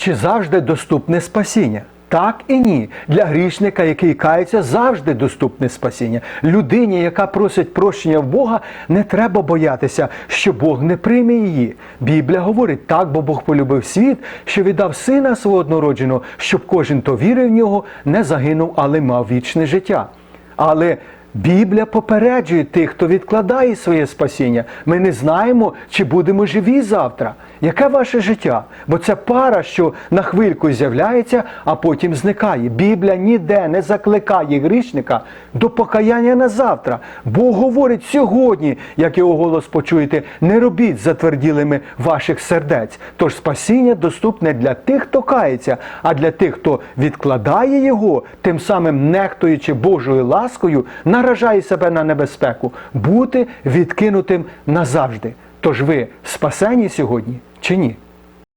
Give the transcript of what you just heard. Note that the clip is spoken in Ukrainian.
Чи завжди доступне спасіння? Так і ні. Для грішника, який кається, завжди доступне спасіння. Людині, яка просить прощення в Бога, не треба боятися, що Бог не прийме її. Біблія говорить так, бо Бог полюбив світ, що віддав сина свого однородженого, щоб кожен, хто вірив в нього, не загинув, але мав вічне життя. Але Біблія попереджує тих, хто відкладає своє спасіння. Ми не знаємо, чи будемо живі завтра. Яке ваше життя? Бо це пара, що на хвильку з'являється, а потім зникає. Біблія ніде не закликає грішника до покаяння на завтра. Бог говорить сьогодні, як його голос почуєте, не робіть затверділими ваших сердець. Тож спасіння доступне для тих, хто кається, а для тих, хто відкладає його, тим самим нехтуючи Божою ласкою, наражає себе на небезпеку, бути відкинутим назавжди. Тож ви спасені сьогодні чи ні?